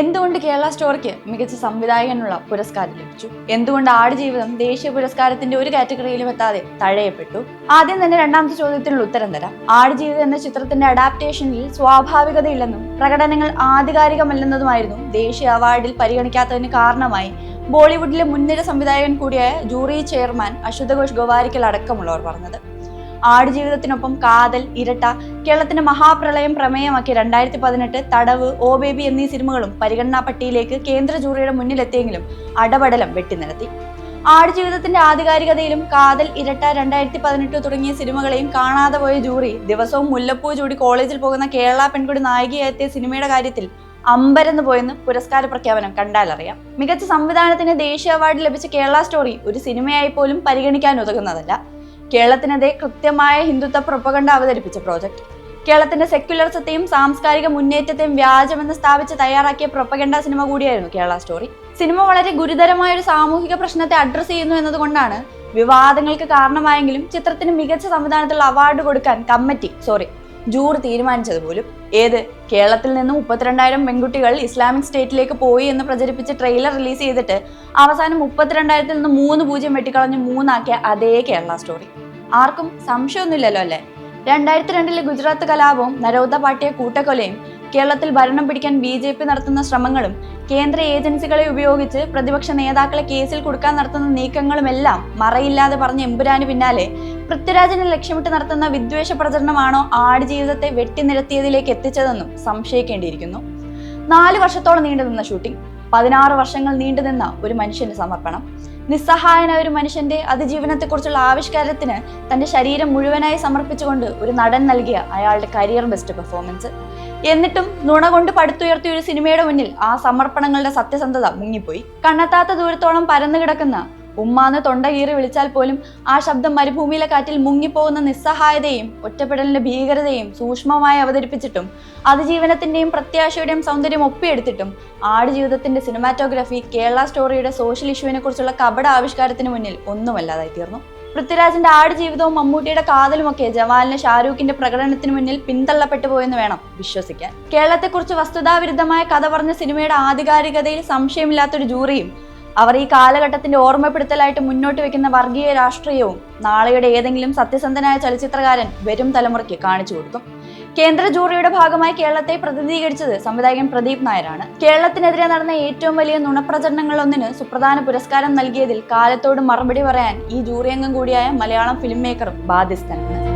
എന്തുകൊണ്ട് കേരള സ്റ്റോറിക്ക് മികച്ച സംവിധായകനുള്ള പുരസ്കാരം ലഭിച്ചു? എന്തുകൊണ്ട് ആടുജീവിതം ദേശീയ പുരസ്കാരത്തിന്റെ ഒരു കാറ്റഗറിയിലും എത്താതെ തഴയപ്പെട്ടു? ആദ്യം തന്നെ രണ്ടാമത്തെ ചോദ്യത്തിനുള്ള ഉത്തരം തരാം. ആടുജീവിതം എന്ന ചിത്രത്തിന്റെ അഡാപ്റ്റേഷനിൽ സ്വാഭാവികതയില്ലെന്നും പ്രകടനങ്ങൾ ആധികാരികമല്ലെന്നതുമായിരുന്നു ദേശീയ അവാർഡിൽ പരിഗണിക്കാത്തതിന് കാരണമായി ബോളിവുഡിലെ മുൻനിര സംവിധായകൻ കൂടിയായ ജൂറി ചെയർമാൻ അശുതഘോഷ് ഗോവാരിക്കൽ അടക്കമുള്ളവർ പറഞ്ഞത്. ആടുജീവിതത്തിനൊപ്പം കാതൽ ഇരട്ട കേരളത്തിന്റെ മഹാപ്രളയം പ്രമേയമാക്കി രണ്ടായിരത്തി പതിനെട്ട് തടവ് ഓ ബേബി എന്നീ സിനിമകളും പരിഗണനാ പട്ടികയിലേക്ക് കേന്ദ്ര ജൂറിയുടെ മുന്നിലെത്തിയെങ്കിലും അടപടലം വെട്ടിനിരത്തി. ആടുജീവിതത്തിന്റെ ആധികാരികതയിലും കാതൽ ഇരട്ട രണ്ടായിരത്തി പതിനെട്ട് തുടങ്ങിയ സിനിമകളെയും കാണാതെ പോയ ജൂറി ദിവസവും മുല്ലപ്പൂ ചൂടി കോളേജിൽ പോകുന്ന കേരള പെൺകുടി നായികയായെത്തിയ സിനിമയുടെ കാര്യത്തിൽ അമ്പരന്ന് പോയെന്ന് പുരസ്കാര പ്രഖ്യാപനം കണ്ടാലറിയാം. മികച്ച സംവിധാനത്തിന് ദേശീയ അവാർഡ് ലഭിച്ച കേരള സ്റ്റോറി ഒരു സിനിമയായി പോലും പരിഗണിക്കാൻ ഉതകുന്നതല്ല. കേരളത്തിനെതിരെ കൃത്യമായ ഹിന്ദുത്വ പ്രൊപ്പകണ്ട അവതരിപ്പിച്ച പ്രോജക്റ്റ് കേരളത്തിന്റെ സെക്യുലറിസത്തെയും സാംസ്കാരിക മുന്നേറ്റത്തെയും വ്യാജമെന്ന് സ്ഥാപിച്ച് തയ്യാറാക്കിയ പ്രൊപ്പഗണ്ട സിനിമ കൂടിയായിരുന്നു കേരള സ്റ്റോറി. സിനിമ വളരെ ഗുരുതരമായ ഒരു സാമൂഹിക പ്രശ്നത്തെ അഡ്രസ്സ് ചെയ്യുന്നു എന്നതുകൊണ്ടാണ് വിവാദങ്ങൾക്ക് കാരണമായെങ്കിലും ചിത്രത്തിന് മികച്ച സംവിധാനത്തിലുള്ള അവാർഡ് കൊടുക്കാൻ കമ്മിറ്റി സോറി ജൂർ തീരുമാനിച്ചത് പോലും. ഏത്? കേരളത്തിൽ നിന്നും മുപ്പത്തിരണ്ടായിരം പെൺകുട്ടികൾ ഇസ്ലാമിക് സ്റ്റേറ്റിലേക്ക് പോയി എന്ന് പ്രചരിപ്പിച്ച് ട്രെയിലർ റിലീസ് ചെയ്തിട്ട് അവസാനം മുപ്പത്തിരണ്ടായിരത്തിൽ നിന്ന് മൂന്ന് പൂജ്യം വെട്ടിക്കളഞ്ഞ് മൂന്നാക്കിയ അതേ കേരള സ്റ്റോറി. ആർക്കും സംശയമൊന്നുമില്ലല്ലോ അല്ലേ? രണ്ടായിരത്തി രണ്ടിലെ ഗുജറാത്ത് കലാപവും നരോദ പാട്ടിയ കൂട്ടക്കൊലയും കേരളത്തിൽ ഭരണം പിടിക്കാൻ ബി ജെ പി നടത്തുന്ന ശ്രമങ്ങളും കേന്ദ്ര ഏജൻസികളെ ഉപയോഗിച്ച് പ്രതിപക്ഷ നേതാക്കളെ കേസിൽ കൊടുക്കാൻ നടത്തുന്ന നീക്കങ്ങളുമെല്ലാം മറയില്ലാതെ പറഞ്ഞ എമ്പുരാന് പിന്നാലെ പൃഥ്വിരാജിനെ ലക്ഷ്യമിട്ട് നടത്തുന്ന വിദ്വേഷ പ്രചരണമാണോ ആടുജീവിതത്തെ വെട്ടിനിരത്തിയതിലേക്ക് എത്തിച്ചതെന്നും സംശയിക്കേണ്ടിയിരിക്കുന്നു. നാല് വർഷത്തോളം നീണ്ടുനിന്ന ഷൂട്ടിംഗ് പതിനാറ് വർഷങ്ങൾ നീണ്ടുനിന്ന ഒരു മനുഷ്യന്റെ സമർപ്പണം. നിസ്സഹായനായ ഒരു മനുഷ്യന്റെ അതിജീവനത്തെക്കുറിച്ചുള്ള ആവിഷ്കാരത്തിന് തന്റെ ശരീരം മുഴുവനായി സമർപ്പിച്ചുകൊണ്ട് ഒരു നടൻ നൽകിയ അയാളുടെ കരിയർ ബെസ്റ്റ് പെർഫോമൻസ് എന്നിട്ടും നുണ കൊണ്ട് പടുത്തുയർത്തിയ ഒരു സിനിമയുടെ മുന്നിൽ ആ സമർപ്പണങ്ങളുടെ സത്യസന്ധത മുങ്ങിപ്പോയി. കണ്ണെത്താത്ത ദൂരത്തോളം പരന്നു കിടക്കുന്ന ഉമ്മാന്ന് തൊണ്ട കീറി വിളിച്ചാൽ പോലും ആ ശബ്ദം മരുഭൂമിയിലെ കാറ്റിൽ മുങ്ങിപ്പോകുന്ന നിസ്സഹായതയും ഒറ്റപ്പെടലിന്റെ ഭീകരതയും സൂക്ഷ്മമായി അവതരിപ്പിച്ചിട്ടും അതിജീവനത്തിന്റെയും പ്രത്യാശയുടെയും സൗന്ദര്യം ഒപ്പിയെടുത്തിട്ടും ആടുജീവിതത്തിന്റെ സിനിമാറ്റോഗ്രഫി കേരള സ്റ്റോറിയുടെ സോഷ്യൽ ഇഷ്യൂവിനെ കുറിച്ചുള്ള കപട ആവിഷ്കാരത്തിന് മുന്നിൽ ഒന്നുമല്ലാതായി തീർന്നു. പൃഥ്വിരാജിന്റെ ആടുജീവിതവും മമ്മൂട്ടിയുടെ കാതലുമൊക്കെ ജവാലിന് ഷാരൂഖിന്റെ പ്രകടനത്തിന് മുന്നിൽ പിന്തള്ളപ്പെട്ടു പോയെന്ന് വേണം വിശ്വസിക്കാൻ. കേരളത്തെക്കുറിച്ച് വസ്തുതാവിരുദ്ധമായ കഥ പറഞ്ഞ സിനിമയുടെ ആധികാരികതയിൽ സംശയമില്ലാത്തൊരു ജൂറിയും അവർ ഈ കാലഘട്ടത്തിന്റെ ഓർമ്മപ്പെടുത്തലായിട്ട് മുന്നോട്ട് വെക്കുന്ന വർഗീയ രാഷ്ട്രീയവും നാളെയുടെ ഏതെങ്കിലും സത്യസന്ധനായ ചലച്ചിത്രകാരൻ വരും തലമുറയ്ക്ക് കാണിച്ചു കൊടുക്കും. കേന്ദ്ര ജൂറിയുടെ ഭാഗമായി കേരളത്തെ പ്രതിനിധീകരിച്ചത് സംവിധായകൻ പ്രദീപ് നായരാണ്. കേരളത്തിനെതിരെ നടന്ന ഏറ്റവും വലിയ നുണപ്രചരണങ്ങളൊന്നിന് സുപ്രധാന പുരസ്കാരം നൽകിയതിൽ കാലത്തോട് മറുപടി പറയാൻ ഈ ജൂറി അംഗം കൂടിയായ മലയാളം ഫിലിം മേക്കറും ബാധ്യസ്ഥനാണ്.